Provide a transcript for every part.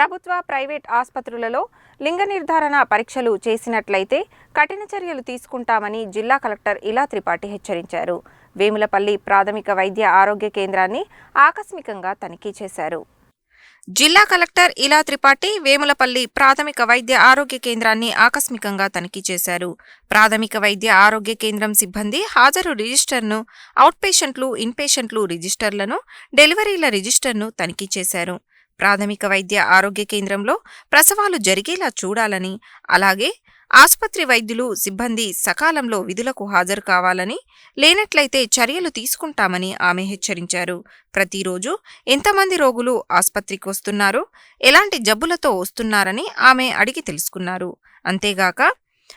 ప్రభుత్వ ప్రైవేట్ ఆసుపత్రులలో లింగ నిర్ధారణ పరీక్షలు చేసినట్లయితే కఠిన చర్యలు తీసుకుంటామని జిల్లా కలెక్టర్ ఇలా త్రిపాఠి హెచ్చరించారు. వేములపల్లి ప్రాథమిక వైద్య ఆరోగ్య కేంద్రాన్ని ఆకస్మికంగా తనిఖీ చేశారు. జిల్లా కలెక్టర్ ఇలా త్రిపాఠి వేములపల్లి ప్రాథమిక వైద్య ఆరోగ్య కేంద్రాన్ని ఆకస్మికంగా తనిఖీ చేశారు. ప్రాథమిక వైద్య ఆరోగ్య కేంద్రం సిబ్బంది హాజరు రిజిస్టర్ను అవుట్ పేషెంట్లు ఇన్పేషెంట్లు రిజిస్టర్లను డెలివరీల రిజిస్టర్ను తనిఖీ చేశారు. ప్రాథమిక వైద్య ఆరోగ్య కేంద్రంలో ప్రసవాలు జరిగేలా చూడాలని అలాగే ఆసుపత్రి వైద్యులు సిబ్బంది సకాలంలో విధులకు హాజరు కావాలని లేనట్లయితే చర్యలు తీసుకుంటామని ఆమె హెచ్చరించారు. ప్రతిరోజు ఎంతమంది రోగులు ఆసుపత్రికి వస్తున్నారు ఎలాంటి జబ్బులతో వస్తున్నారని ఆమె అడిగి తెలుసుకున్నారు. అంతేగాక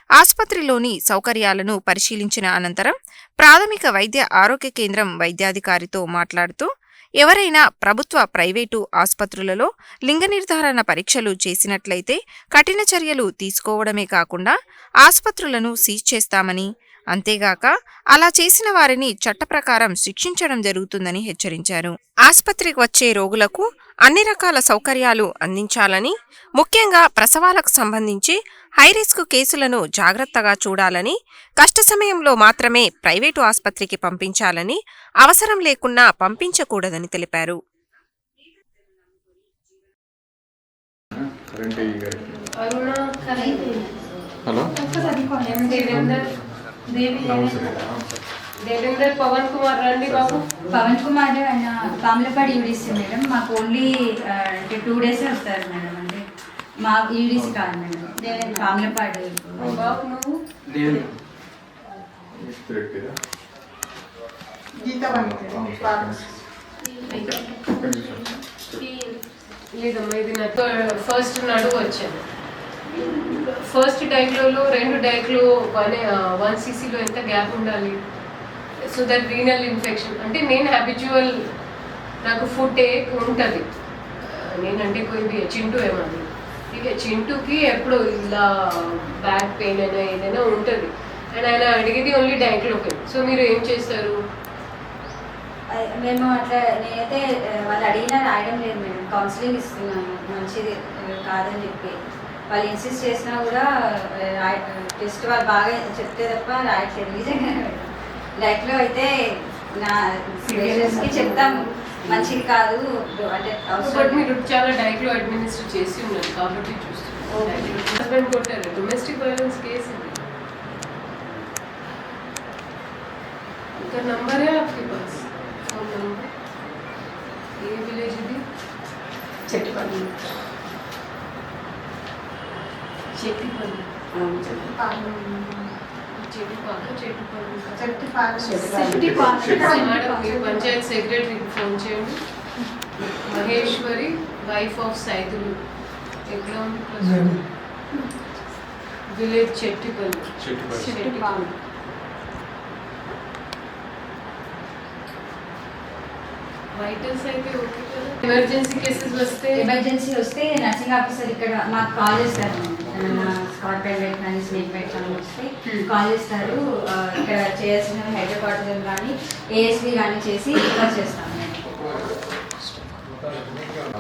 ఆసుపత్రిలోని సౌకర్యాలను పరిశీలించిన అనంతరం ప్రాథమిక వైద్య ఆరోగ్య కేంద్రం వైద్యాధికారితో మాట్లాడుతూ ఎవరైనా ప్రభుత్వ ప్రైవేటు ఆసుపత్రులలో లింగ నిర్ధారణ పరీక్షలు చేసినట్లయితే కఠిన చర్యలు తీసుకోవడమే కాకుండా ఆసుపత్రులను సీజ్ చేస్తామని అంతేగాక అలా చేసిన వారిని చట్ట ప్రకారం శిక్షించడం జరుగుతుందని హెచ్చరించారు. ఆసుపత్రికి వచ్చే రోగులకు అన్ని రకాల సౌకర్యాలు అందించాలని ముఖ్యంగా ప్రసవాలకు సంబంధించి హైరిస్క్ కేసులను జాగ్రత్తగా చూడాలని కష్ట సమయంలో మాత్రమే ప్రైవేటు ఆసుపత్రికి పంపించాలని అవసరం లేకున్నా పంపించకూడదని తెలిపారు. హలో. దేవేందర్ దేవి నమస్తే దేవేందర్ పవన్ కుమార్ రండి బాబు. పవన్ కుమార్ ఆయన పాములపాడి యూడిసి మేడం. మాకు ఓన్లీ అంటే టూ డేస్ వస్తారు మేడం. అంటే మా యూడిసి కాదు మేడం. పాములపాడు. బాబు నువ్వు? లేదమ్మా ఇది నాకు ఫస్ట్ నడువు వచ్చాను ఫస్ట్ డైక్లోలో రెండు డైక్లో వన్ వన్ సీసీలో ఎంత గ్యాప్ ఉండాలి? So that renal infection. అంటే నేను హ్యాబిచువల్ నాకు ఫుడ్ టేక్ ఉంటుంది. నేనంటే కొద్ది చింటూ ఏమన్నా ఇక చింటూకి ఎప్పుడు ఇలా బ్యాక్ పెయిన్ అయినా ఏదైనా ఉంటుంది. అండ్ ఆయన అడిగేది ఓన్లీ డైక్లోపెయిన్ సో మీరు ఏం చేస్తారు? మేము అట్లా నేనైతే వాళ్ళు అడిగినా రాయడం లేదు మేడం. కౌన్సిలింగ్ ఇస్తున్నాను. మంచిది కాదని చెప్పి. వాళ్ళు ఇన్సిస్ట్ చేసినా కూడా టెస్ట్ వాళ్ళు బాగా చెప్తే తప్ప రాయట్లేదు. నిజంగా లైఫ్లో అయితే నా పేషెంట్స్కి చెప్తాము. మంచిది కాదు. అంటే చాలా డైరెక్ట్లో అడ్మినిస్టర్ చేసి కొట్టారు. కేసు నంబర్ ఏ విలేజ్ చెట్టుపల్లి. చెట్టుపల్లి చెట్టుపాక చెట్టుపల్లి మేడం మీ పంచాయత్ సెక్రటరీకి ఫోన్ చేయండి. Maheshwari wife of Saidulu. ప్రస్తుతం? విలేజ్ చెట్టిపల్లి. చెట్టుపల్లి. వైటల్స్ అయితే ఓకే కదా ఎమర్జెన్సీ కేసెస్ వస్తే ఎమర్జెన్సీ వస్తే నర్సింగ్ ఆఫీసర్ ఇక్కడ మాకు కాల్ చేస్తారు స్కాట్ బెల్ట్ కానీ స్నేక్ బెల్ట్ కానీ వస్తే. కాల్ చేస్తారు ఇక్కడ చేయాల్సిన హైదరాబాద్ కానీ ఏఎస్బి కానీ చేసి రిఫర్ చేస్తాం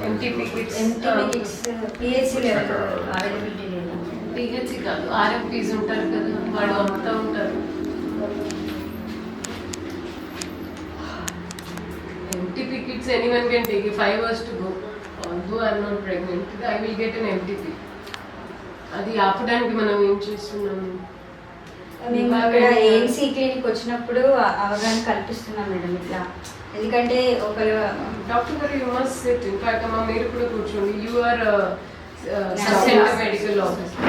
MTP kits MTP kits PHC level availability లేదు పిహెచ్సి కాదు ఆర్ఎంపీస్ ఉంటారు కదా వాడు అమ్ముతా ఉంటారు। MTP kits anyone can take five hours to go although I'm not pregnant I will get an MTP అది ఆపడానికి మనం ఏం చేస్తున్నాము మేము ఇక్కడ క్లినిక్ వచ్చినప్పుడు అవగాహన కల్పిస్తున్నాం మేడం ఇట్లా. ఎందుకంటే ఒకరు డాక్టర్ గారు యూ మస్ట్ సిట్ ఇన్ఫాక్ట్ అమ్మ మీరు కూడా కూర్చోండి. You are medical officer